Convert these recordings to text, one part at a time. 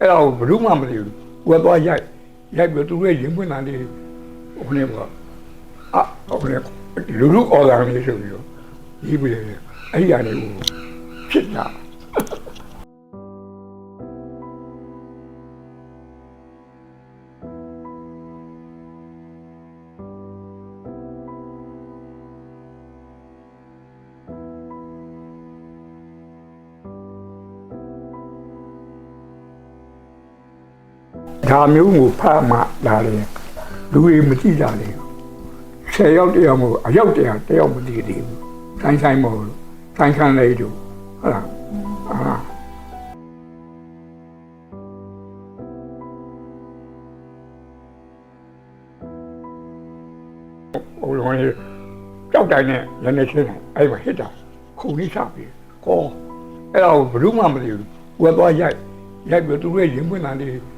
အဲ့ဒါကိုဘယ်သူမှမသိဘူးကိုယ်ကသွားရိုက်ရိုက်ပြီးသူတို့ရဲ့ရင်ပွင့်တာလေးဟိုနေပေါ့အာဟိုနေလူလူအော်တာလေးဆိုပြီးတော့ဒီပြီးတယ်အဲ့ဒီအနေကိုဖြစ်တာ ဒါမျိုးကိုဖတ်မှလာတယ်လူတွေမကြည့်ကြလေဆယ်ယောက်တယောက်မို့အယောက်တယောက်တယောက်မကြည့်သေးဘူးဆိုင်ဆိုင်မို့ဆိုင်ခံလေးတို့ဟုတ်လားအာဟိုလုံးလေးကြောက်တိုင်းနဲ့ရနေချင်းတယ်အဲ့မှာဟစ်တာခုန်လေးချပြီးကောအဲ့ဒါကိုဘယ်သူမှမသိဘူးကိုယ်ကသွားရိုက်ရိုက်ပြီးသူတို့ရဲ့ရင်ပွင့်တာလေး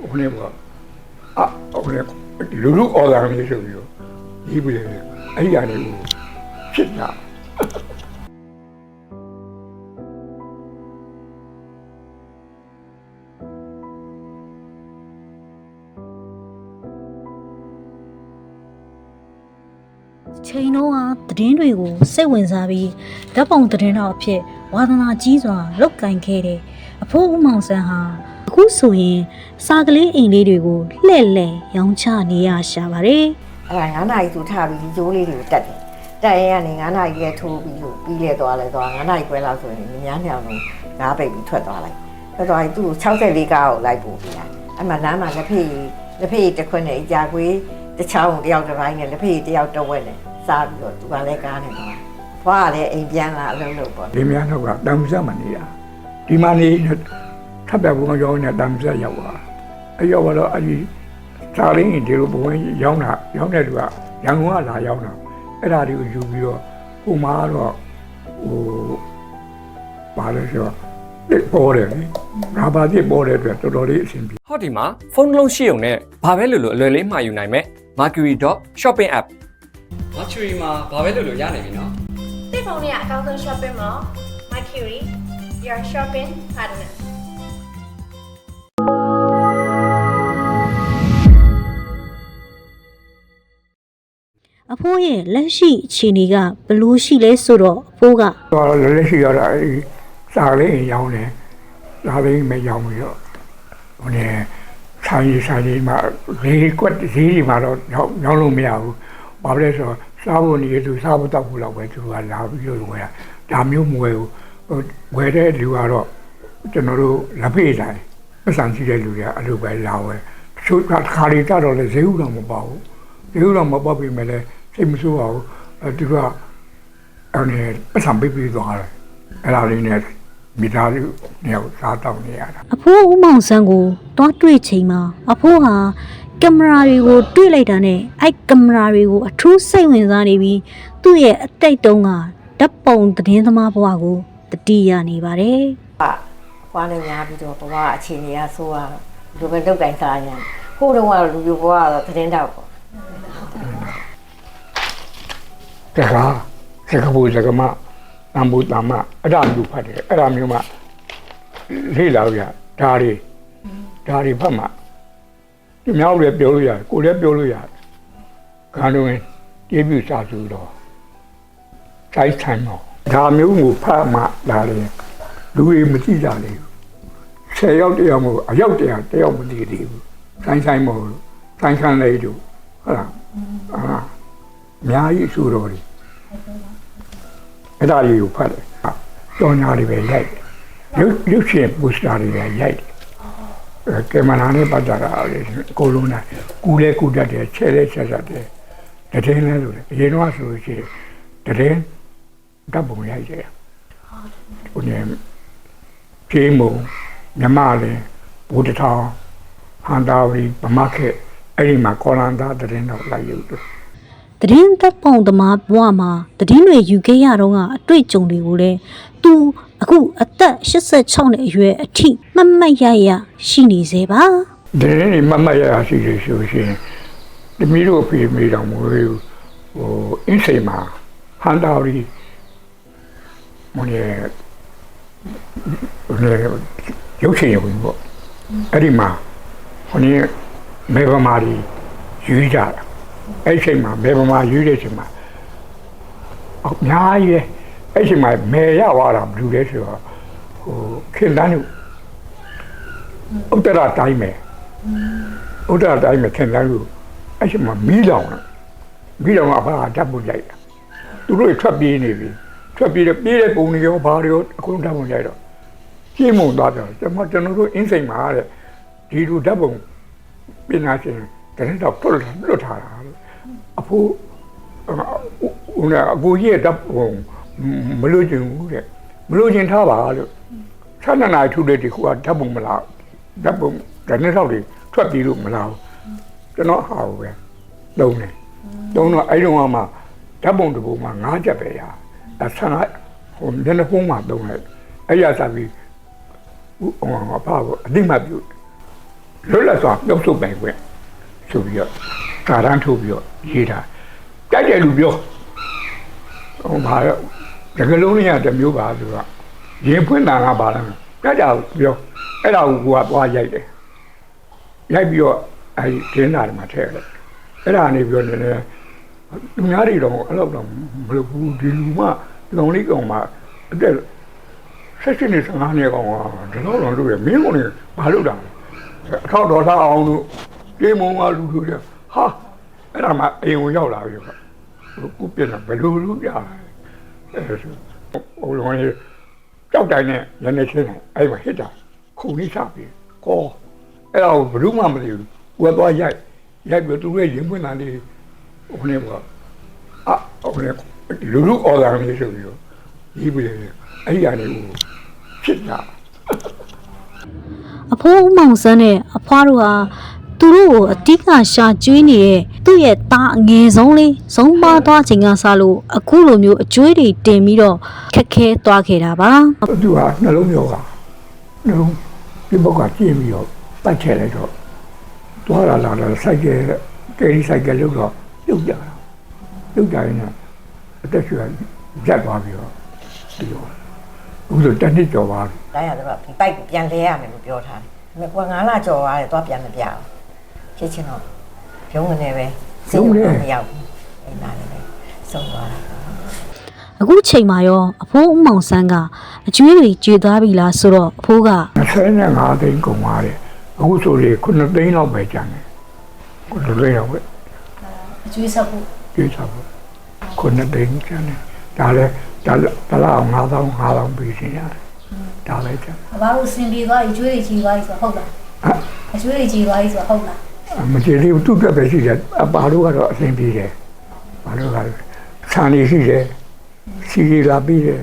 ဟိုနေပေါ့အာဟိုနေလူလူအော်တာလေးဆိုပြီးတော့ဒီပြီးတယ်အဲ့ဒီအနေကိုဖြစ်တာချိန်တော့ကသတင်းတွေကိုစိတ်ဝင်စားပြီးဓာတ်ပုံသတင်းတော်အဖြစ်ဝါသနာကြီးစွာလုတ်ကင်ခဲ့တဲ့အဖိုးဦးမောင်ဆန်းဟာ အခုဆိုရင်စာကလေးအိမ်လေးတွေကိုလှည့်လှည့်ရောင်းချနေရရှာပါတယ်အဲ့ဒါ9နာရီသူထားပြီးဒီကျိုးလေးတွေကိုတက်တယ်တက်ရင်ကနေ9နာရီကထိုးပြီးလို့ပြီးလဲသွားလဲသွား9နာရီခွဲလောက်ဆိုရင်များများလုံးငါးပိတ်ပြီးထွက်သွားလိုက်ထွက်သွားရင်သူ့ကို64ကားကိုလိုက်ပို့ပြီးတာအဲ့မှာလမ်းမှာလက်ဖေးလက်ဖေးတစ်ခွန်းနဲ့အကြာကွေးတစ်ချောင်းတယောက်တစ်ပိုင်းနဲ့လက်ဖေးတယောက်တစ်ဝက်နဲ့စားပြီးတော့သူကလည်းကားနဲ့သွားဖွားကလည်းအိမ်ပြန်လာအလုံးလုံးပေါ့ဒီများတော့ကတမ်းဆက်မနေတာဒီမှာနေ ထပ်ပြဘုံရောင်းနေတမ်းဆက်ရောက်သွားအဲ့ရောက်တော့အဲ့ဒီစာရင်းဒီလိုဘုံရောင်းတာရောင်းတဲ့လူကရန်ကုန်ကလာရောင်းတာအဲ့ဒါတွေကိုယူပြီးတော့ဟိုမှာတော့ဟိုပါလို့ဆိုတော့ဒီပေါ်တယ်လေဘာဘာပြပေါ်တဲ့အတွက်တော်တော်လေးအဆင်ပြေဟောဒီမှာဖုန်းတစ်လုံးရှိုံနဲ့ဘာပဲလို့လို့အလွယ်လေးမှာယူနိုင်မယ် mercury.shopping app mercury မှာဘာပဲလို့လို့ရနိုင်ပြီနော်သိဖုန်းလေးကအကောင်းဆုံး shopping mall Mercury your shopping partner အဖိုးရဲ့လက်ရှိအခြေအနေကဘယ်လိုရှိလဲဆိုတော့အဖိုးကတော့လည်းလက်ရှိရတာအဲ့ဒီစာလေးရောင်းတယ်စာလေးမရောင်းပြီးတော့ဟိုနေဆိုင်ကြီးဆိုင်ကြီးမှာဈေးကွက်ဈေးကြီးမှာတော့ရောင်းရောင်းလို့မရဘူးဘာဖြစ်လဲဆိုတော့စားဖို့နေသူစားဖို့တောက်ဖို့လောက်ပဲသူကလာပြီးတော့ဝယ်တာဒါမျိုးမဝယ်ဘူးဟိုဝယ်တဲ့လူကတော့ကျွန်တော်တို့လက်ဖေးတိုင်း ပတ်စံရှိတဲ့လူတွေကအဲ့လိုပဲလာဝယ်တချို့ကခါရီတော့လည်းဈေးဥတော်မပေါ့ဘူးဈေးဥတော်မပေါ့ပြီမဲ့လည်းစိတ်မဆိုးပါဘူးအဲသူကအဲ့ဒီပတ်စံပေးပြီးသွားတယ်အဲ့ဒါလေးနဲ့မိသားစုနဲ့စားတောက်နေရတာအဖိုးဦးမောင်ဆန်းကိုတွားတွေ့ချိန်မှာအဖိုးဟာကင်မရာတွေကိုတွေ့လိုက်တာနဲ့အဲ့ကင်မရာတွေကိုအထူးစိတ်ဝင်စားနေပြီးသူ့ရဲ့အတိတ်တုန်းကဓာတ်ပုံသတင်းသမားဘဝကိုတတိယနေပါတယ် ဖွားနေများပြီးတော့ဘဝအခြေအနေအဆိုးရတော့ဒီလိုပဲလုတ်တိုင်းစားရင်ဟိုတုန်းကတော့လူပြဘဝကတော့သတင်းတော့ပေါ့တကားစကဘူးစကမအမ်ဘူတမအဲ့ဒါမျိုးဖတ်တယ်အဲ့ဒါမျိုးမှလေ့လာရဒါတွေဒါတွေဖတ်မှဒီမြောက်လည်းပြောလို့ရတယ်ကိုယ်လည်းပြောလို့ရတယ်ခါတော့တေးပြစာစုတော့ဆိုင်ဆိုင်တော့ဒါမျိုးကိုဖတ်မှလာတယ်လူတွေမကြည့်ကြလေဘူး ဆယ်ယောက်တယောက်မို့အယောက်တယောက်တယောက်မကြည့်သေးဘူးဆိုင်ဆိုင်မို့ဆိုင်ခံလေးတို့ဟုတ်လားအာအများကြီးအဆိုတော်တွေအဲ့ဒါလေးကိုဖတ်တယ်တော်ညာတွေပဲရိုက်တယ်ရုပ်ရုပ်ရှင်ပိုစတာတွေပဲရိုက်တယ်အဲကင်မရာနဲ့ပတ်တာလေအကုန်လုံးနဲ့ကူလဲကူတတ်တယ်ချဲလဲချက်ချက်တယ်တည်င်းလဲလို့လေအရင်တော့ဆိုလို့ရှိရင်တည်င်းဓာတ်ပုံရိုက်တယ်ဟိုနေကျေးမုံ မြမလည်းဘူတထောင်ဟန်တာဝရီဗမခေအဲ့ဒီမှာကောလန်သားတည်င်းတော့လိုက်ရုပ်တယ်သတင်းသက်ပုံသမားဘဝမှာသတင်းတွေယူခဲ့ရတော့ကအတွေ့အကြုံတွေကိုလည်းသူအခုအသက်86နှစ်အရွယ်အထိမတ်မတ်ရရရှိနေစေပါဒီနေ့မမရရရှိရရှိရှင်တမီးတို့အဖေမိတော်မူဟိုအင်းစိန်မှာဟန်တာရီမနေဟို ရုပ်ရှင်ရုံပေါ့အဲ့ဒီမှာခொနည်းမေဗမာရီယူကြတာအဲ့ဒီအချိန်မှာမေဗမာယူတဲ့အချိန်မှာအများကြီးပဲအဲ့ဒီအချိန်မှာမေရသွားတာဘယ်လိုလဲဆိုတော့ဟိုခင်တန်းတို့ဥတ္တရတိုင်းမယ်ဥတ္တရတိုင်းမယ်ခင်တန်းတို့အဲ့ဒီအချိန်မှာမီးလောင်တာမီးလောင်ကဘာဓာတ်ပုံရိုက်တာသူတို့ထွက်ပြေးနေပြီထွက်ပြေးတယ်ပြေးတဲ့ပုံတွေရောဘာတွေရောအကုန်ဓာတ်ပုံရိုက်တော့ ကြည့်မုံသွားတယ်ကျွန်တော်ကျွန်တော်တို့အင်းစိန်မှာတဲ့ဒီလိုဓာတ်ပုံပညာရှင်တရင်တော့တွတ်လွတ်ထားတာလို့အဖိုးဦးနာအကိုကြီးရဲ့ဓာတ်ပုံမလို့ချင်ဘူးတဲ့မလို့ချင်ထားပါလို့ဆန္ဒနာထုတဲ့ဒီခုကဓာတ်ပုံမလားဓာတ်ပုံတရင်တော့တွေထွက်ပြီးလို့မလားကျွန်တော်ဟာပဲလုံးနေတုံးတော့အဲ့တော့မှဓာတ်ပုံတစ်ပုံမှာ၅ချက်ပဲရအဲဆန္ဒဟိုနည်းနည်းဖုံးမှတုံးလိုက်အဲ့ရစားပြီး ဦးအောင်အဖကိုအတိမတ်ပြုလွတ်လပ်စွာပြုတ်ဆုပ်ပိုင်ခွင့်ဆိုပြီးတော့ကာရန်ထုတ်ပြီးတော့ရေးတာတိုက်တယ်လူပြောဟိုဘာတော့တကယ်လုံးလေးကတစ်မျိုးပါဆိုတော့ရင်ဖွင့်တာကပါလားတိုက်တာပြောအဲ့ဒါကိုကသွားရိုက်တယ်ရိုက်ပြီးတော့အဲဒီဒင်းတာတွေမှာထည့်လိုက်အဲ့ဒါနေပြီးတော့နည်းနည်းလူများတွေတော့အဲ့လောက်တော့မလုပ်ဘူးဒီလူမှဒီကောင်လေးကောင်မှအသက် ဆက်ရှင်နေ15နှစ်ကောင်ကဒီလောက်တော့လို့ရမင်းကုန်နေဘာလုပ်တာလဲအထောက်တော်သားအောင်လို့ပြေမုံကလူလူတဲ့ဟာအဲ့ဒါမှအိမ်ဝင်ရောက်လာပြီကွာခုပြက်တာဘယ်လိုလုပ်ကြလဲအဲ့ဆိုဟိုလုံးလေးကြောက်တိုင်းနဲ့ရနေချင်းတယ်အဲ့မှာဟစ်တာခုန်နေချပြီကောအဲ့ဒါကိုဘယ်သူမှမသိဘူးဟိုကတော့ရိုက်ရိုက်ပြီးသူရဲ့ရင်ပွင့်တာလေးဟိုနေပေါ့အာဟိုနေလူလူအော်လာနေဆိုပြီးတော့ဒီပြီလေ အဲ့ဒီကနေဟိုဖြစ်တာအဖိုးဦးမောင်ဆန်းနဲ့အဖွားတို့ဟာသူတို့ကိုအတိကရှာကျွေးနေတဲ့သူ့ရဲ့သားအငယ်ဆုံးလေးဆုံးပါသွားချိန်ကစလို့အခုလိုမျိုးအကျွေးတွေတင်ပြီးတော့ခက်ခဲသွားခဲ့တာပါသူကနှလုံးရောဂါနှလုံးဒီဘက်ကကျင်းပြီးတော့ပတ်ချဲလိုက်တော့သွားလာလာလာစိုက်ကဲကယ်ရီစိုက်ကဲလို့တော့ပြုတ်ကြတာပြုတ်ကြရင်တော့အသက်ရှူရက်သွားပြီးတော့ဒီ တော့ဦးဆိုတက်နှစ်ကျော်ပါပြီတိုင်းရတော့ဒီပိုက်ပြန်လဲရမယ်လို့ပြောထားတယ်။ဒါပေမဲ့ကွာငါးလကြော်သွားတယ်သွားပြန်မပြအောင်။ဖြစ်ချင်တော့ရုံးနေပဲမရောက်ဘူး။အဲ့နာလည်းပဲဆုံးသွားတာအခုချိန်မှာရောအဖိုးဦးမောင်ဆန်းကအကျွေးတွေကျွေသွားပြီလားဆိုတော့အဖိုးက25သိန်းကုန်ပါတယ်အခုဆိုလေ9သိန်းလောက်ပဲကျန်တယ်9သိန်းလောက်ပဲအကျွေးဆက်ဖို့ပြေးစားဖို့9သိန်းကျန်တယ်ဒါလည်း ဒါဒါလောက်9000 5000ပြီးရှင်ရတယ်ဒါလည်းကျန်အဘတို့စင်ပြေသွားပြီကျွေးတွေကြီးသွားပြီဆိုတော့ဟုတ်လားအကျွေးတွေကြီးသွားပြီဆိုတော့ဟုတ်လားမကြည့်သေးဘူးသူ့ပြက်ပဲရှိတယ်အပါတို့ကတော့အဆင်ပြေတယ်ဘာလို့ကလဲဆန်နေရှိတယ်စီရီလာပြီးတယ်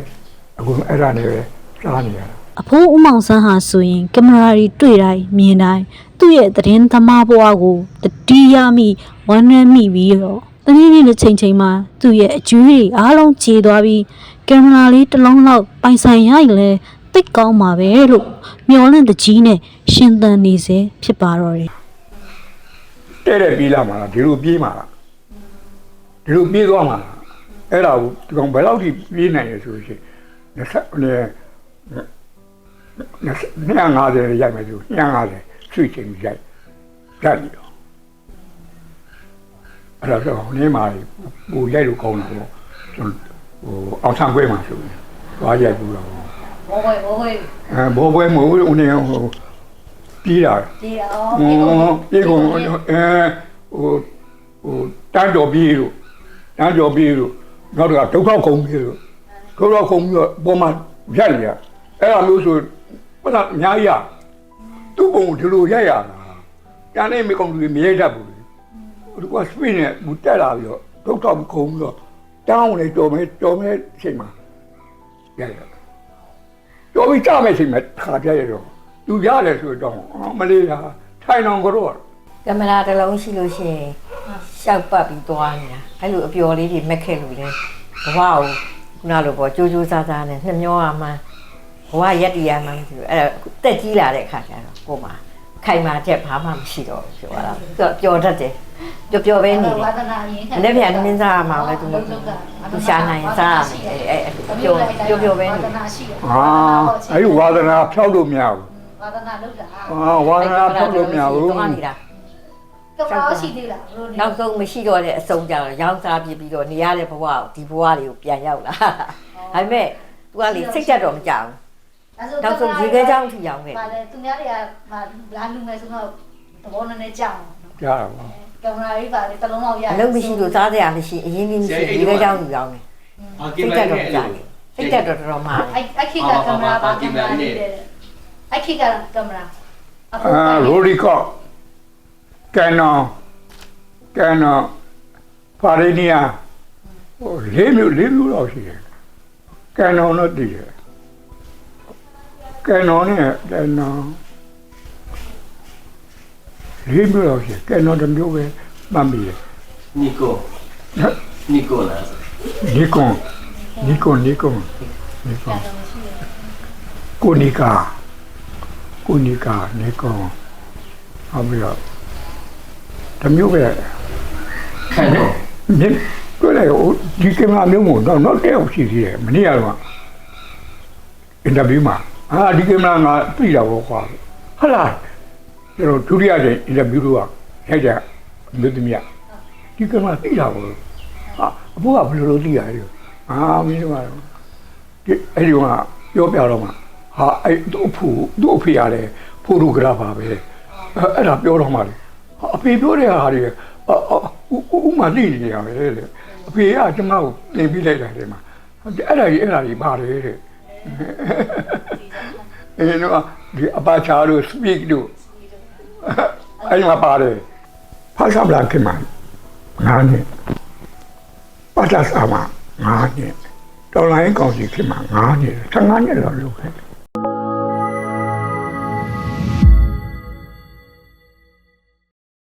အခုအဲ့ဒါနဲ့ပဲစားနေရတာအဖိုးဦးမောင်ဆန်းဟာဆိုရင်ကင်မရာတွေတွေ့တိုင်းမြင်တိုင်းသူ့ရဲ့သတင်းသမားဘဝကိုတတိယမိဝမ်းနည်းမိပြီးတော့တနည်းနည်းတစ်ချိန်ချိန်မှာသူ့ရဲ့အကျွေးတွေအားလုံးခြေသွားပြီး ကင်မရာလေးတစ်လုံးလောက်ပိုင်ဆိုင်ရရင်လည်းတိတ်ကောင်းပါပဲလို့မျောလင့်တကြီးနဲ့ရှင်သန်နေစေဖြစ်ပါတော့တယ်တဲ့တဲ့ပြေးလာမှာလားဒီလိုပြေးမှာလားဒီလိုပြေးသွားမှာလားအဲ့ဒါကိုဒီကောင်ဘယ်လောက်ထိပြေးနိုင်ရဆိုလို့ရှိရင်20နဲ့250ရိုက်မယ်ဆို250ဆွေးချင်ရိုက်ရိုက်ပြီးတော့အဲ့ဒါတော့နေမှာပူရိုက်လို့ကောင်းတာပေါ့ကျွန်တော် ဟိုအောင်ဆန်းခွဲမှာဆိုရင်သွားရိုက်ပြီးတော့ဘောဘွယ်ဘောဘွယ်အဲဘောပွဲမဟုတ်ဘူးဦးနေဟိုပြေးတာဒီတော့ဟိုပြေးကုန်အဲဟိုဟိုတန်းတော်ပြေးလို့တန်းတော်ပြေးလို့နောက်တော့ဒုက္ခခုံပြေးလို့ဒုက္ခခုံပြီးတော့ပေါ်မှာရက်နေရအဲ့ဒါမျိုးဆိုဘာသာအများကြီးရသူ့ပုံဒီလိုရက်ရတာတန်းနေမကောင်လူမရိုက်တတ်ဘူးဒီကစပင်းနဲ့ဘူတက်လာပြီးတော့ဒုက္ခခုံပြီးတော့ တောင်းနေတော်မဲတော်မဲအချိန်မှာရက်ရတော်ပြီကြမယ်ချိန်မှာခါပြရတော့သူရတယ်ဆိုတော့အော်မလေးဟာထိုင်အောင်ကတော့။ကင်မရာတစ်လုံးရှိလို့ရှိရင်ရှောက်ပတ်ပြီးသွားနေတာ။အဲ့လိုအပျော်လေးတွေမက်ခဲ့လို့လေဘဝကိုခုနလိုပေါ့ကြိုးကြိုးစားစားနဲ့နှမျောရမှန်းဘဝရက်တည်ရမှန်းမသိဘူးအဲ့ဒါတက်ကြီးလာတဲ့အခါကျတော့ကိုယ်မှာ ခိုင်မာချက်ဘာမှမရှိတော့ဘူးပြောရတာသူကပျော်တတ်တယ်ပျော်ပျော်ပဲနေတယ်ဝါသနာရင်မနေ့ပြန်မင်းစားရမှာပဲသူသူရှာနိုင်စားရမယ်အဲအဲပျော်ပျော်ပျော်ပဲဝါနေသနာရှိတယ်အာအဲ့ဒီဝါသနာဖြောက်လို့မရဘူးဝါဝါသနာလောက်တာအာဝါဒနာဖောက်လို့မရဘူးသွားနေတာကမ္ဘာရှိသေးလားဘလို့နေနောက်ဆုံးမရှိတော့တဲ့အစုံကြတော့ရောင်းစားပြပြီးတော့နေရတဲ့ဘဝကိုဒီဘဝတွေကိုပြန်ရောက်လာဒါပေမဲ့ तू ကလေစိတ်ချက်တော့မကြဘူး နောက်ဆုံးရေခဲချောင်းထီအောင်ခဲ့ဗာလေသူများတွေကဗာလာလူမယ်ဆိုတော့သဘောနည်းနည်းကြောက်ကြားတာပါကင်မရာကြီးဗာလေတလုံးလောက်ရအလုံးမရှိလို့စားစရာမရှိအရင်ကြီးမရှိရေခဲချောင်းထီအောင်တယ်အာကစိင်တ်မချက်ရာတော့နဲ့ကြအဲ့တယ်လိုစိတ်ချက်တော့တော်တော်မှားတယ်အဲ့အဲ့ခိကကင်မရာဗာကင်မရာလေးတယ်အဲ့ခိကကင်မရာအာရိုဒီကော့ကန်နော်ကန်နော်ပါရီနီယာဟိုလေးမျိုးလေးမျိုးတော့ရှိတယ်ကန်နော်တော့တည်တယ် ကန်နော်နဲ့ကန်နော်လေးမျိုးတော့ရှိတယ်ကန်နော်တစ်မျိုးပဲမှတ်မိတယ်နီကိုနီကိုလာနီကွန်နီကွန်နီကွန်နီကွန်ကိုနီကာကိုနီကာနီကွန်ဟုတ်ပြီတော့တစ်မျိုးပဲခန့်တော့မြင်တွေ့လိုက်ဟိုဒီကင်မရာမျိုးမို့တော့တော့တဲ့အောင်ရှိသေးတယ်မနေ့ကတော့အင်တာဗျူးမှာ အာဒီကင်မရာငါသိတာဘောကွာဟုတ်လားကျွန်တော်ဒုတိယကြိမ်အင်တာဗျူးတော့ရိုက်ကြမြို့သမီးဒီကင်မရာသိတာဘောဟာအဖိုးကဘယ်လိုလုပ်သိရလဲအာမင်းတို့ကတော့ဒီအဲ့ဒီကပြောပြတော့မှဟာအဲ့သူ့အဖိုးသူ့အဖေရတယ်ဖိုတိုဂရာဖာပဲအဲ့အဲ့ဒါပြောတော့မှလေဟာအဖေပြောတဲ့ဟာတွေအာအာဥဥမာသိနေရပဲလေအဖေကကျွန်မကိုနေပြီးလိုက်တာတဲ့မှာအဲ့ဒါကြီးအဲ့ဒါကြီးပါတယ်တဲ့ အဲနော်ဒီအပါချာတို့ speak တို့အဲ့ဒီမှာပါတယ်ဖာသာဘလန်ကမန်ငါးနှစ်ပါတာစာမငါးနှစ်တော်လိုင်းကောင်စီခင်မှာငါးနှစ်15နှစ်လောက်လုပ်ခဲ့တယ်